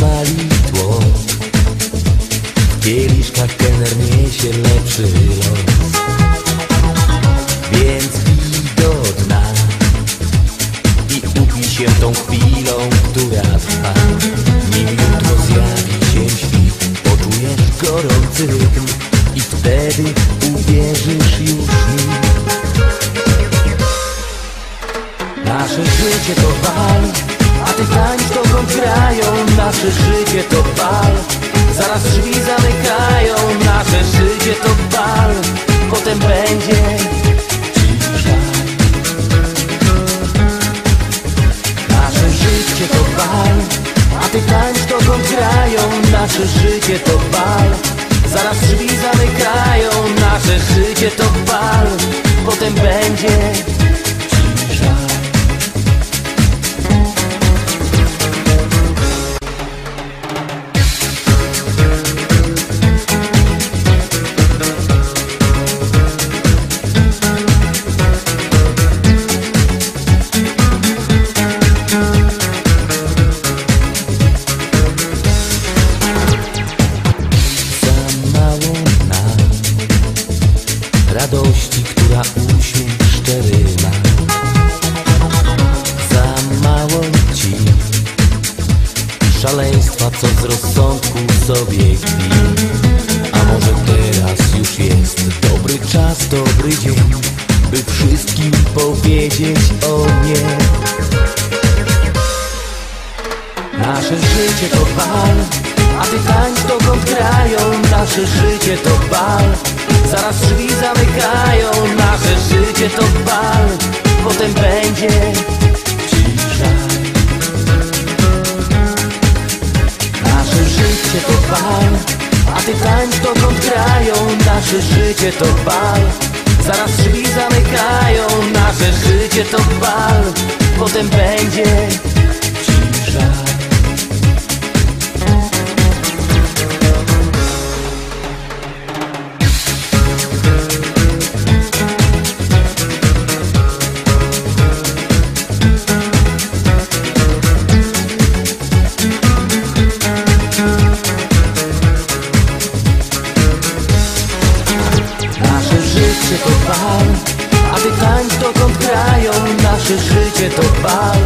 sali tło. W kieliszkach kener niesie lepszy los. Więc pij do dna I upij się tą chwilą, która trwa. Nim jutro zjawi się świt Poczujesz gorący rytm I wtedy uwierzysz już mi Nasze życie to walka ty tańcz dokąd grają Nasze życie to bal. Zaraz drzwi zamykają Nasze życie to bal. Potem będzie cisza. Nasze życie to bal. A ty tańcz dokąd grają Nasze życie to bal. Zaraz drzwi zamykają Nasze życie to bal. Potem będzie Radości, która uśmiech szczery ma. Za mało ci Szaleństwa, co z rozsądku sobie kpi A może teraz już jest dobry czas, dobry dzień By wszystkim powiedzieć o nie Nasze życie to bal, a ty tańcz dokąd grają Nasze życie to bal, zaraz drzwi zamykają Nasze życie to bal, potem będzie cisza. Nasze życie to bal, a ty tańcz dokąd grają. Nasze życie to bal, zaraz drzwi zamykają Nasze życie to bal, potem będzie bal, a tańcz dokąd grają Nasze życie to bal,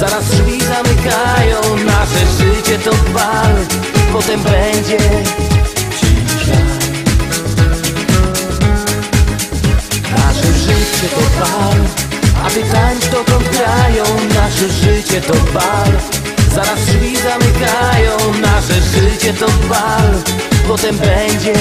zaraz drzwi zamykają Nasze życie to bal, potem będzie cisza. Nasze życie to bal, a ty tańcz dokąd grają Nasze życie to bal, zaraz drzwi zamykają Nasze życie to bal, potem będzie